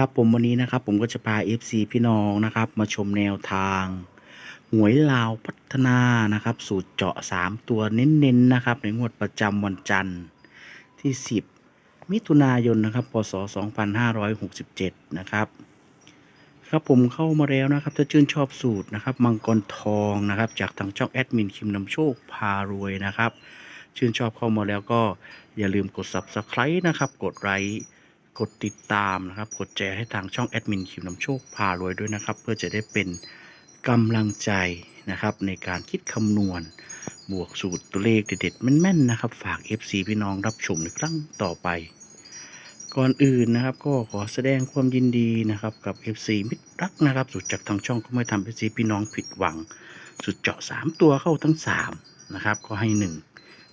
ครับผมวันนี้นะครับผมก็จะพา FC พี่น้องนะครับ มาชมแนวทาง หวยลาวพัฒนานะครับ สูตรเจาะ 3 ตัวเน้นๆนะครับ ในงวดประจำวันจันทร์ที่ 10 มิถุนายนนะครับพศ 2567 นะครับ ครับผมเข้ามาแล้วนะครับ ถ้าชื่นชอบสูตรนะครับ มังกรทองนะครับ จากทางช่องแอดมินคิมนำโชคพารวยนะครับ ชื่นชอบเข้ามาแล้วก็อย่าลืมกด subscribe นะครับ กดไลค์ กดติดตามนะครับ กดแชร์ให้ทางช่องแอดมินคิมนำโชคพารวยด้วยนะครับ เพื่อจะได้เป็นกำลังใจนะครับ ในการคิดคำนวณ บวกสูตรตัวเลขเด็ดๆแม่นๆนะครับ ฝาก FC พี่น้องรับชมในครั้งต่อไป ก่อนอื่นนะครับ ก็ขอแสดงความยินดีนะครับ กับ FC มิตรรักนะครับ สุดจากทางช่องก็ไม่ทำ FC พี่น้องผิดหวัง สุดเจาะ 3 ตัวเข้าทั้ง 3 นะครับ ก็ให้ 1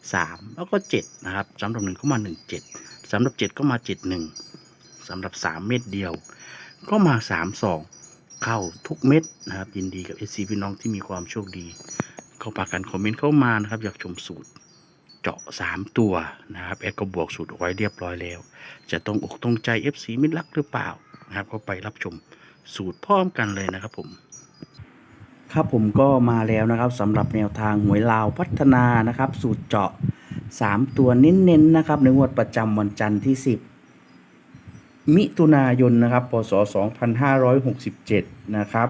3 แล้วก็ 7 นะครับสำหรับ1เข้ามา 1 7สำหรับ 7 ก็มา 7 1 สำหรับ 3 เม็ดเดียว ก็มา 3 2 เข้าทุกเม็ดนะครับ ยินดีกับ FC พี่น้องที่มีความโชคดี เข้าปากกันคอมเมนต์เข้ามานะครับ อยากชมสูตรเจาะ 3 ตัวนะครับแอดก็บวกสูตรไว้เรียบร้อยแล้ว จะตรงอกตรงใจ FC มิตรรักหรือเปล่านะครับก็ไปรับชมสูตรพร้อมกันเลยนะครับผมครับผมก็มาแล้วนะครับสำหรับแนวทางหวยลาวพัฒนานะครับ สูตรเจาะ 3 ตัวเน้นๆนะครับในงวดประจำวันจันทร์ที่ 10 มิถุนายนนะครับพศ 2567 นะครับ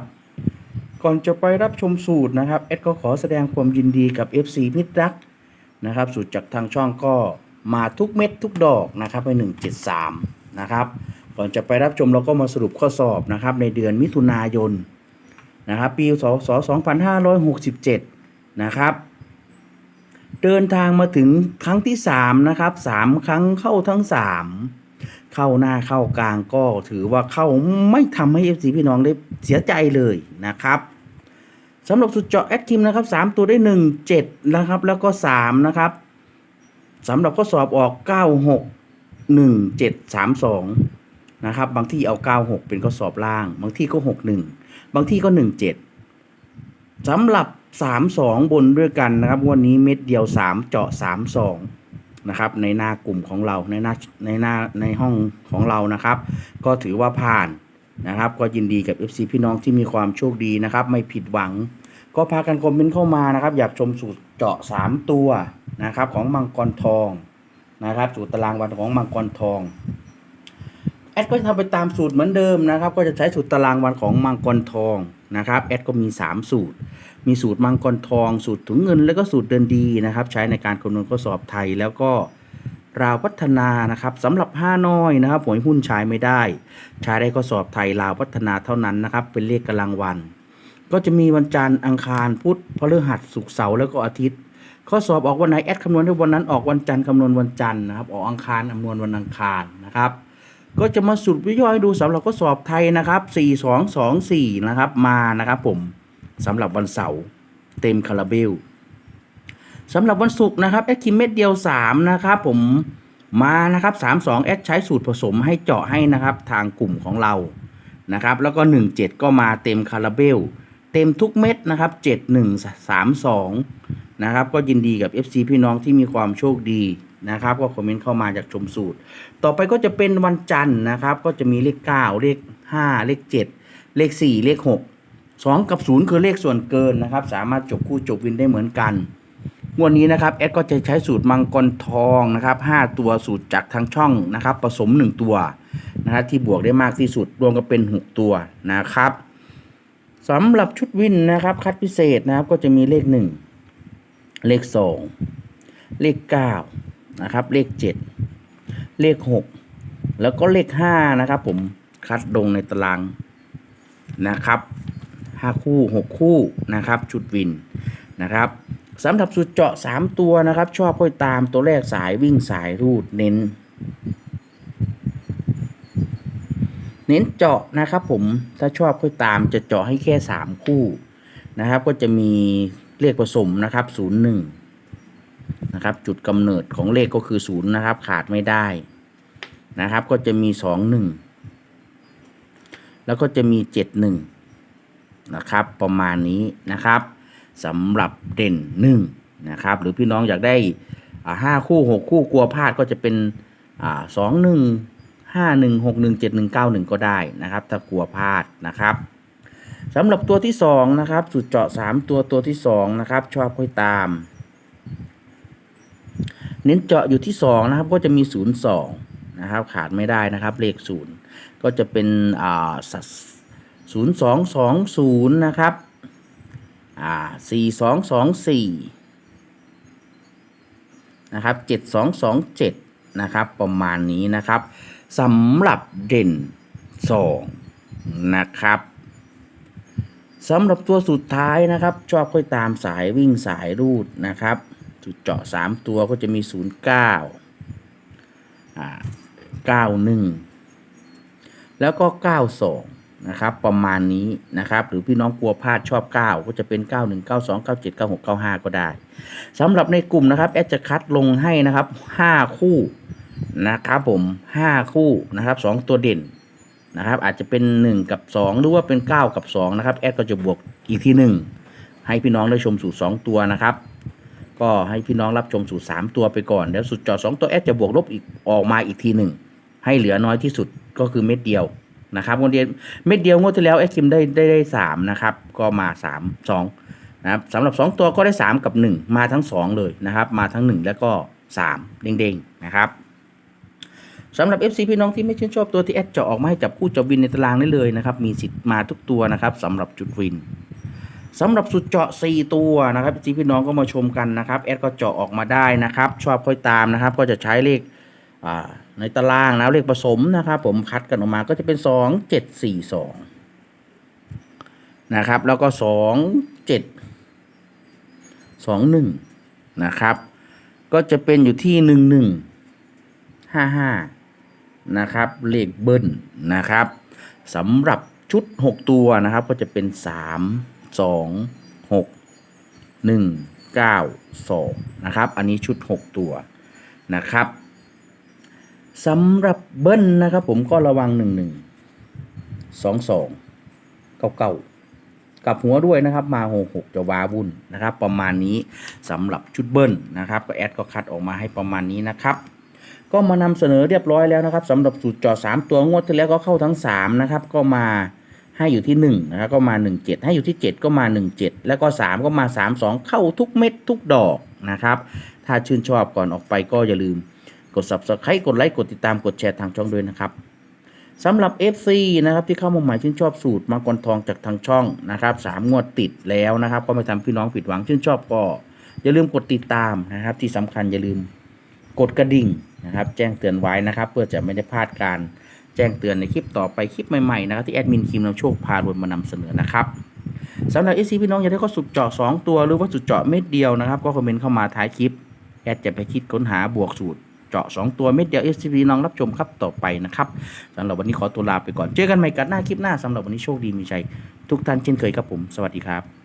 ก่อนจะไปรับชมสูตรนะครับเอ็ดก็ขอแสดงความยินดีกับ FC มิตรรักนะครับสูตรจากทางช่องก็มาทุกเม็ดทุกดอกนะครับไป 173 นะครับก่อนจะไปรับชมเราก็มาสรุปข้อสอบนะครับในเดือนมิถุนายนนะครับปีศศ2567 นะครับ เดินทางมาถึงครั้งที่ 3 นะครับ 3 ครั้งเข้าทั้ง 3 เข้าหน้าเข้ากลางก็ถือว่าเข้าไม่ทำให้ FC พี่น้องได้เสียใจเลยนะครับสำหรับสุดเจาะแอดคิมนะครับสามตัวได้หนึ่งเจ็ดนะครับ แล้วก็สามนะครับสำหรับข้อสอบออกเก้าหกหนึ่งเจ็ดสามสองนะครับ บางที่เอาเก้าหกเป็นข้อสอบล่าง บางที่ก็หกหนึ่งบางที่ก็หนึ่งเจ็ดสำหรับสามสองบนด้วยกันนะครับ วันนี้เม็ดเดียวสามเจาะสามสอง นะครับ ในหน้ากลุ่มของเราในหน้าในหน้าในห้องของเรานะครับ ก็ถือว่าผ่านนะครับ ก็ยินดีกับ FC พี่น้องที่มีความโชคดีนะครับ ไม่ผิดหวัง ก็พากันคอมเมนต์เข้ามานะครับ อยากชมสูตรเจาะ 3 ตัวนะครับของมังกรทองนะครับ สูตรตารางวันของมังกรทองแอดก็จะทำไปตามสูตรเหมือนเดิมนะครับ ก็จะใช้สูตรตารางวันของมังกรทองนะครับแอดก็มี 3 สูตร มีสูตรมังกรทอง สูตรถุงเงิน แล้วก็สูตรเดินดีนะครับ ใช้ในการคำนวณข้อสอบไทยแล้วก็ราวพัฒนานะครับสำหรับห้าน้อยนะครับหวยหุ้นใช้ไม่ได้ ใช้ได้ข้อสอบไทยลาวพัฒนาเท่านั้นนะครับ เป็นเลขกำลังวัน ก็จะมีวันจันทร์อังคารพุธพฤหัสศุกร์เสาร์แล้วก็อาทิตย์ ข้อสอบออกวันไหนแอดคำนวณให้วันนั้นออกวันจันทร์คำนวณวันจันทร์นะครับออกอังคารคำนวณวันอังคารนะครับ ก็จะมาสุดวิย่อยดูสำหรับข้อสอบไทยนะครับ 4 2 2 4 นะครับ มานะครับผมสำหรับวันเสาร์เต็มคาราเบลสำหรับวันศุกร์นะครับแอดคิมเม็ดเดียว 3 นะครับผมมานะครับ 3 2 แอดใช้สูตรผสมให้เจาะให้นะครับทางกลุ่มของเรานะครับแล้วก็ 1 7 ก็มาเต็มคาราเบล เต็มทุกเม็ดนะครับ 7 1 3 2 นะครับก็ยินดีกับ FC พี่น้องที่มีความโชคดี นะครับก็คอมเมนต์เข้ามาจากชมสูตร ต่อไปก็จะเป็นวันจันทร์นะครับ ก็จะมีเลข 9 เลข 5 เลข 7 เลข 4 เลข 6 2 กับ 0 คือเลขส่วนเกินนะครับ สามารถจบคู่จบวินได้เหมือนกันงวดนี้นะครับแอดก็จะใช้สูตรมังกรทองนะครับ5ตัวสูตรจากทางช่องนะครับผสม 1 ตัวนะครับที่บวกได้มากที่สุดรวมกันเป็น 6 ตัวนะครับสำหรับชุดวินนะครับคัดพิเศษนะครับก็จะมีเลข 1 เลข 2 เลข 9 นะครับ เลข 7 เลข 6 แล้วก็เลข 5 นะครับ ผมคัดลงในตารางนะครับ 5 คู่ 6 คู่นะครับ ชุดวินนะครับสำหรับสุดเจาะ 3 ตัวนะครับ ชอบก็ตามตัวแรกสายวิ่งสายรูดเน้น เน้นเจาะนะครับ ผมถ้าชอบค่อยตามจะเจาะให้แค่สามคู่นะครับ ก็จะมีเลขผสมนะครับศู นะครับ จุดกำเนิดของเลขก็คือศูนย์นะครับ ขาดไม่ได้นะครับ ก็จะมีสองหนึ่งแล้วก็จะมีเจ็ดหนึ่งนะครับ ประมาณนี้นะครับสำหรับเด่นหนึ่งนะครับ หรือพี่น้องอยากได้ห้าคู่หกคู่กลัวพลาดก็จะเป็นสองหนึ่งห้าหนึ่งหกหนึ่งเจ็ดหนึ่งเก้าหนึ่งก็ได้นะครับ ถ้ากลัวพลาดนะครับสำหรับตัวที่สองนะครับ สุดเจาะสามตัวตัวที่สองนะครับ ชอบค่อยตาม เน้นเจาะอยู่ที่สองนะครับ ก็จะมีศูนย์สองนะครับ ขาดไม่ได้นะครับ เลขศูนย์ก็จะเป็นอ่าศูนย์สองสองศูนย์นะครับอ่าสี่สองสองสี่นะครับเจ็ดสองสองเจ็ดนะครับประมาณนี้นะครับสำหรับเด่นสองนะครับสำหรับตัวสุดท้ายนะครับ ชอบค่อยตามสายวิ่งสายรูดนะครับ จุดเจาะ3ตัวก็จะมี0 9อ่า91แล้วก็92นะครับ ประมาณนี้นะครับ หรือพี่น้องกลัวพลาดชอบ 9 ก็จะเป็น 91 92 97 96 95 ก็ได้ สำหรับในกลุ่มนะครับ แอดจะคัดลงให้นะครับ 5 คู่นะครับผมห้าคู่นะครับสองตัวเด่นนะครับ อาจจะเป็นหนึ่งกับสองหรือว่าเป็นเก้ากับสองนะครับ แอดก็จะบวกอีกที่หนึ่งให้พี่น้องได้ชมสูตรสองตัวนะครับ ก็ให้พี่น้องรับชมสูตรสามตัวไปก่อนแล้วสูตรจอสองตัวแอดจะบวกลบอีกออกมาอีกทีหนึ่งให้เหลือน้อยที่สุดก็คือเม็ดเดียวนะครับงวดเดียวเม็ดเดียวงวดที่แล้วแอดคิมได้ได้ได้สามนะครับก็มาสามสองนะครับสำหรับสองตัวก็ได้สามกับหนึ่งมาทั้งสองเลยนะครับมาทั้งหนึ่งแล้วก็สามเด้งๆนะครับสำหรับ FC พี่น้องที่ไม่ชื่นชอบตัวที่แอดเจาะออกมาให้จับคู่จับวินในตารางได้เลยนะครับมีสิทธิ์มาทุกตัวนะครับสำหรับจุดวิน สำหรับสุดเจาะ 4 ตัวนะครับ FC พี่น้องก็มาชมกันนะครับแอดก็เจาะออกมาได้นะครับ ชอบค่อยตามนะครับ ก็จะใช้เลขในตารางนะเลขผสมนะครับ ผมคัดกันออกมาก็จะเป็น 2 7 4 2นะครับ แล้วก็ 2 7 2 1นะครับ ก็จะเป็นอยู่ที่ 1 1 5 5นะครับเลขเบิ้ลนะครับสำหรับชุด 6 ตัวนะครับก็จะเป็น 3 2 6 1 9 2นะครับ อันนี้ชุด6ตัวนะครับสำหรับเบิ้ลนะครับผมก็ระวัง1 1 2 2 9 9กลับหัวด้วยนะครับมา6 6จะวาวุ่นนะครับ ประมาณนี้สำหรับชุดเบิ้ลนะครับ ก็แอดก็คัดออกมาให้ประมาณนี้นะครับ ก็มานำเสนอเรียบร้อยแล้วนะครับสำหรับสูตรจอสามตัวงวดที่แล้วก็เข้าทั้งสามนะครับก็มา ให้อยู่ที่หนึ่งนะครับก็มาหนึ่งเจ็ดให้อยู่ที่เจ็ดก็มาหนึ่งเจ็ดแล้วก็สามก็มาสามสองเข้าทุกเม็ดทุกดอกนะครับ ถ้าชื่นชอบก่อนออกไปก็อย่าลืมกด subscribe กดไลค์กดติดตามกดแชร์ทางช่องด้วยนะครับสำหรับ FC นะครับที่เข้ามาใหม่ชื่นชอบสูตรมังกรทองจากทางช่องนะครับสามงวดติดแล้วนะครับ ก็ไม่ทำพี่น้องผิดหวังชื่นชอบก็ อย่าลืมกดติดตามนะครับ ที่สำคัญอย่าลืมกดกระดิ่งนะครับ แจ้งเตือนไว้นะครับ เพื่อจะไม่ได้พลาดการ แจ้งเตือนในคลิปต่อไปคลิปใหม่ๆนะครับที่แอดมินคิมนำโชคพารวยมานำเสนอนะครับสำหรับเอซีพี่น้องอยากได้ข้อสุดเจาะ2 ตัวหรือว่าสุดเจาะเม็ดเดียวนะครับ ก็คอมเมนต์เข้ามาท้ายคลิปแอดจะไปคิดค้นหาบวกสูตรเจาะ 2 ตัวเม็ดเดียวเอซีพี่น้องรับชมครับต่อไปนะครับสำหรับวันนี้ขอตัวลาไปก่อนเจอกันใหม่กันหน้าคลิปหน้าสำหรับวันนี้โชคดีมีชัยทุกท่านเช่นเคยครับผม สวัสดีครับ